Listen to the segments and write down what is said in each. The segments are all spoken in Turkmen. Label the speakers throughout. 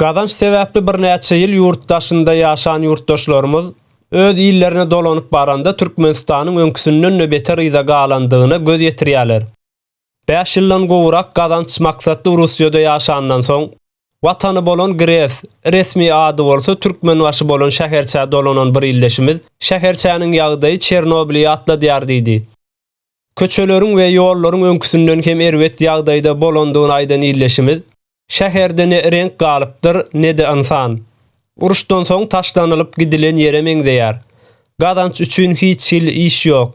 Speaker 1: Gazanç sebäpli bir näçe ýyl ýurtdaşynda ýaşan ýurtdaşlarymyz öz illerine dolanyp baranda Türkmenistanyň öňküsünden nöbeter iza galandygyna göz ýetirýärler. 5 ýyldan gowrak gazanç maksatly Russiýada ýaşandan soň watany bolan Gres, resmi ady bolsa Türkmenbaşy bolan şäherçä dolanan bir illeşimiz, şäherçäniň ýagdaýy Çernobil ýatla diýärdi idi. Köçeleriň we ýollaryň öňküsünden hem erwet ýagdaýda bolandygyny aýdan illeşimiz Şäherde ne renk galypdyr, ne de insan. Uruşdan soň taşlanylyp gidilen ýere meňzeýär. Gadanç üçin hiç hil iş ýok.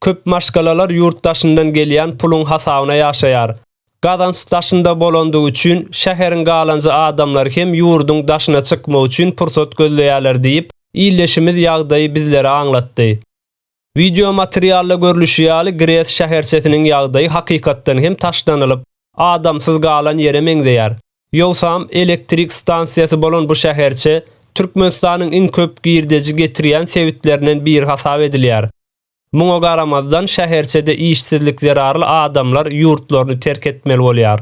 Speaker 1: Köp maşgalalar ýurtdaşyndan gelýän pulun hasabyna ýaşaýar. Gadanç daşynda bolandygy üçin şäherin galanjy adamlar hem ýurdun daşyna çykma üçin pursat gözleýärler diýip iýleşimiz ýagdaýy bizlere aňlatdy. Video materialla görülüşýäli Gres şäherçetiniň ýagdaýy hakykatdan hem taşlanylyp adamsız galan yere meňzeýär. Ýogsam elektrik stansiýasy bolan bu şäherçe Türkmenistanyň iň köp girdeji getirýän sewitlerinden bir hasap edilýär. Muňa garamazdan şäherçede işsizlik zararly adamlar ýurtlaryny terk etmeli bolýar.